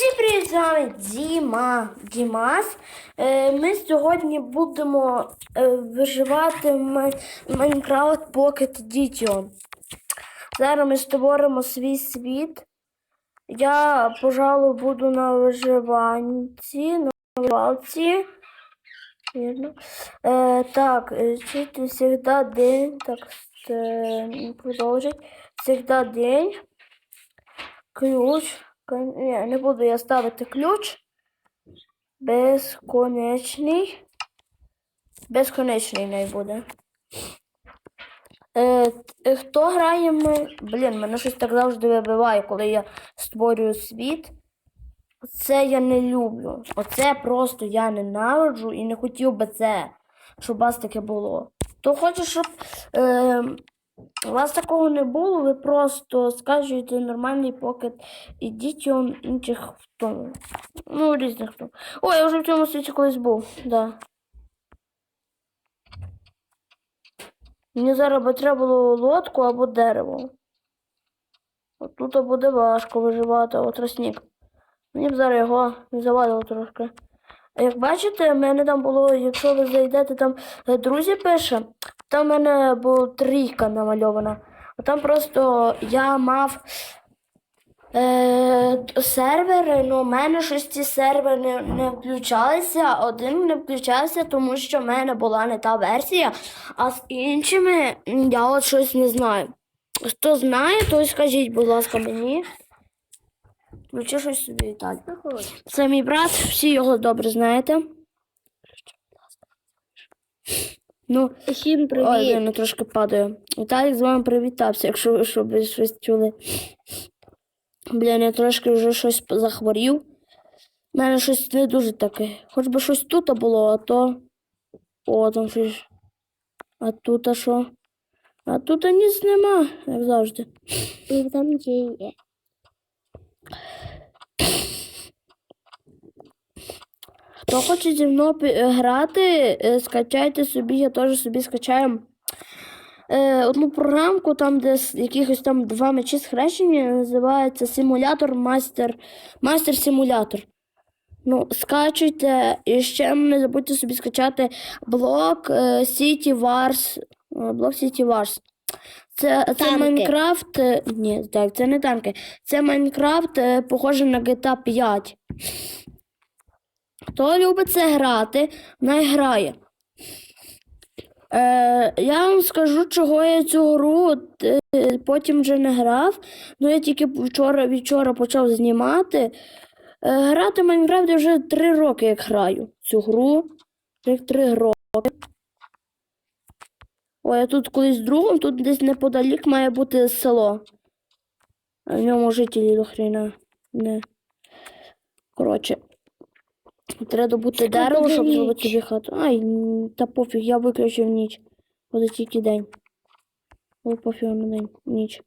Всім привіт, з вами Діма. Дімас. Е, Ми сьогодні будемо е, виживати в Minecraft Pocket Edition. Зараз ми створимо свій світ. Я, пожалуй, буду на виживанці, на виживалці. Вірно. Е, так, е, чити завжди день. Так, продовжить. Завжди день. Ключ. Ні, не буду я ставити ключ. Безконечний. Безконечний не буде. Е, т- хто грає ми. Блін, мене щось так завжди вибиває, коли я створюю світ. Це я не люблю. Оце просто я ненавиджу і не хотів би це, щоб у вас таке було. То хочу, щоб е, у вас такого не було, ви просто скажете нормальний покет, ідіть он інших в тому. Ну, різних тому. Ой, я вже в цьому світі колись був, да. Мені зараз би треба було лодку або дерево. От тут буде важко виживати, от тростник. Мені б зараз його не завадило трошки. А Як бачите, в мене там було, якщо ви зайдете, там е, друзі пише, там в мене була трійка намальована. Там просто я мав е, сервери, ну в мене щось ці сервери не, не включалися. Один не включався, тому що в мене була не та версія, а з іншими я от щось не знаю. Хто знає, той скажіть, будь ласка, мені. Включи щось собі Віталій. Це мій брат, всі його добре знаєте. Ну, Всім привіт. я не трошки падаю. Віталік з вами привітався, якщо ви щоб щось чули. Блін, я трошки вже щось захворів. У мене щось не дуже таке. Хоч би щось тут було, а то. О, там щось. А тут а що? А тут ніц нема, як завжди. І там є. Хто хоче зі мною грати, е, скачайте собі, я теж собі скачаю е, одну програмку, там, де якихось там два мечі схрещені, називається симулятор мастер, мастер симулятор. Ну, скачуйте і ще не забудьте собі скачати блок е, City Wars. е, Блок City Wars. Це, це Танки. Майнкрафт. е, Ні, так, це не танки. Це Майнкрафт, е, похоже на GTA 5. Хто любить це грати, най грає. Е, я вам скажу, чого я цю гру е, потім вже не грав. Ну, я тільки вчора, вчора почав знімати. Е, грати в Майнкрафт вже три роки як граю цю гру. Як три роки. Ой, я тут колись другом, тут десь неподалік має бути село. А в ньому жителі до хрена. Не. Коротше. Треба добути дерево, щоб ніч? зробити собі хату. Ай, та пофіг, я виключив ніч. Буде тільки день. О, пофіг на день, ніч.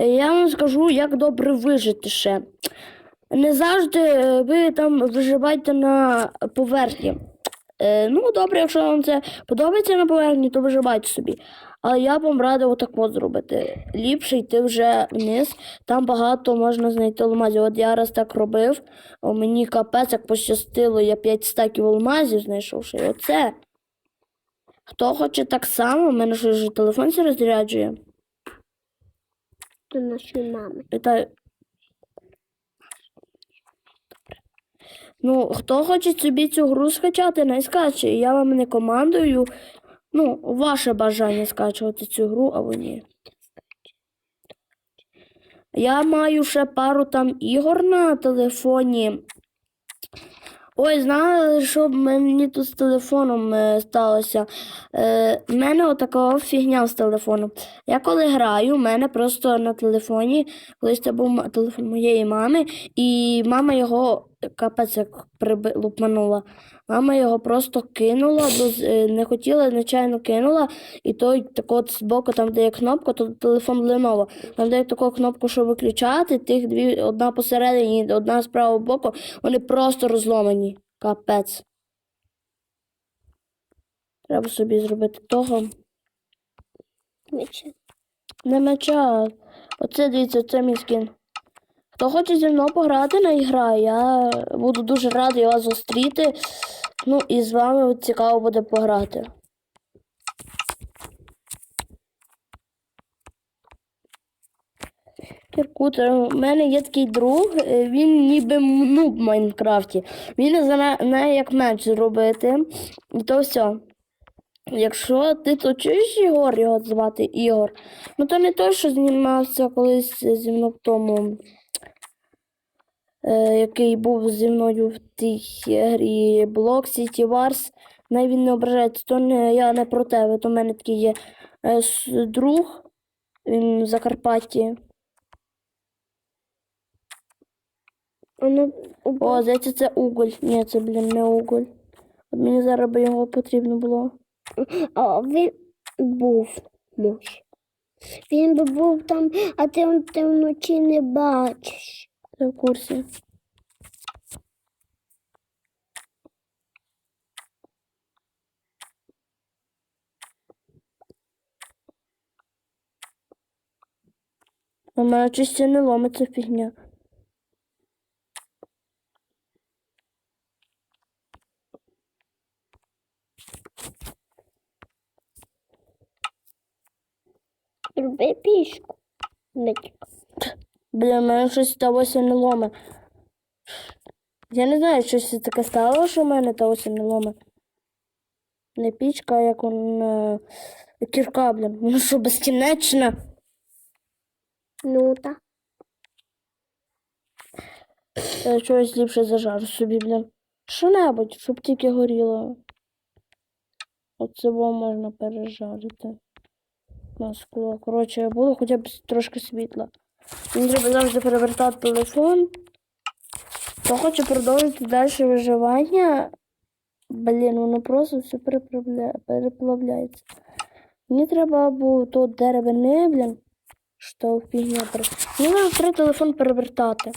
Е, Я вам скажу, як добре вижити ще. Не завжди е, ви там виживаєте на поверхні. Е, ну, добре, якщо вам це подобається на поверхні, то виживайте собі. Але я б вам радив отак от зробити. Ліпше йти вже вниз. Там багато можна знайти алмазів. От я раз так робив, мені капець як пощастило, я 5 стаків алмазів знайшов. ще Оце. Хто хоче так само, в мене ж телефон сі розряджує. До нашої мами. Вітаю. Ну, хто хоче собі цю гру скачати, не скаче. Я вам не командую. Ну, ваше бажання скачувати цю гру або ні. Я маю ще пару там ігор на телефоні. Ой, знали, що мені тут з телефоном е, сталося? Е, в мене отака фігня з телефоном. Я коли граю, в мене просто на телефоні, колись це був телефон моєї мами, і мама його капець як приби... лупанула. Мама його просто кинула, бо е, не хотіла, нечайно кинула, і той так от збоку, там, де є кнопка, то телефон Lenovo. Там, де є таку кнопку, щоб виключати, тих дві, одна посередині, одна з правого боку, вони просто розломані. Капець. Треба собі зробити того. Мече. Не меча. Оце дивіться, це мій скін. Хто хоче зі мною пограти на ігра, я буду дуже радий вас зустріти. Ну і з вами цікаво буде пограти. У мене є такий друг, він ніби нуб в Майнкрафті. Він знає, як меч зробити. І то все. Якщо ти то чуєш Ігор, його звати Ігор, ну то не той, що знімався колись зі мною в тому, який був зі мною в тій грі Block City Wars. Най він не ображається, то не, я не про тебе, то в мене такий є е, друг, він в Закарпатті. Воно О, здається, це уголь. Ні, це, блін, не уголь. От мені зараз би його потрібно було. А він був може. Він би був там, а ти, ти вночі не бачиш. Я в курсі. У мене чисті не ломиться фігня. Роби пішку. Митик. Блін, мене щось сталося не ломе. Я не знаю, щось таке стало, що в мене сталося не ломе. Не пічка, а як он е, кірка, блін. Ну що, безкінечна? Ну так. Я чогось ліпше зажарю собі, блін. Що-небудь, щоб тільки горіло. Оце можна пережарити. На скло. Коротше, було хоча б трошки світла. Мені треба завжди перевертати телефон. Хто хоче продовжити далі виживання. Блін, воно просто все переплавляється. Мені треба або тут деревини, блін. Що фігня. Мені треба телефон перевертати.